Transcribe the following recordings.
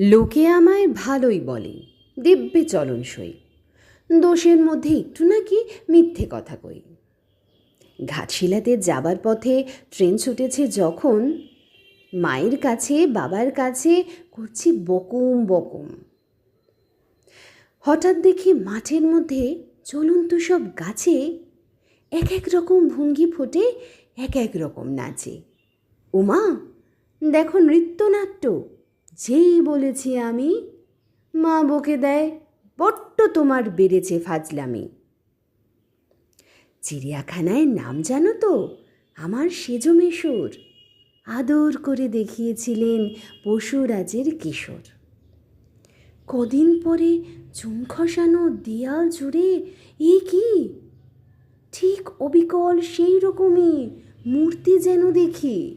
লোকে আমায় ভালোই বলে, দিব্যে চলন সই। দোষের মধ্যে একটু নাকি মিথ্যে কথা কই। ঘাটশিলাতে যাবার পথে ট্রেন ছুটেছে যখন মায়ের কাছে, বাবার কাছে করছি বকুম বকুম। হঠাৎ দেখি মাঠের মধ্যে চলন্ত সব গাছে এক এক রকম ভঙ্গি ফোটে, এক এক রকম নাচে। উমা, দেখো নৃত্যনাট্য। যেই বলেছি আমি, মা বকে দেয়, বড্ড তোমার বেড়েছে ফাজলামি। চিড়িয়াখানায় নাম জানো তো, আমার সেজো মেশোর। আদর করে দেখিয়েছিলেন পশুরাজের কিশোর। কদিন পরে চুন খসানো দেয়াল জুড়ে এ কি? ঠিক অবিকল সেই রকমই মূর্তি যেন দেখি।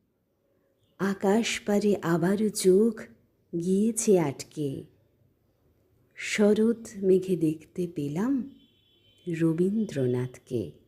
আকাশ পারে আবারও চোখ গিয়েছে আটকে। শরৎ মেঘে দেখতে পেলাম রবীন্দ্রনাথকে।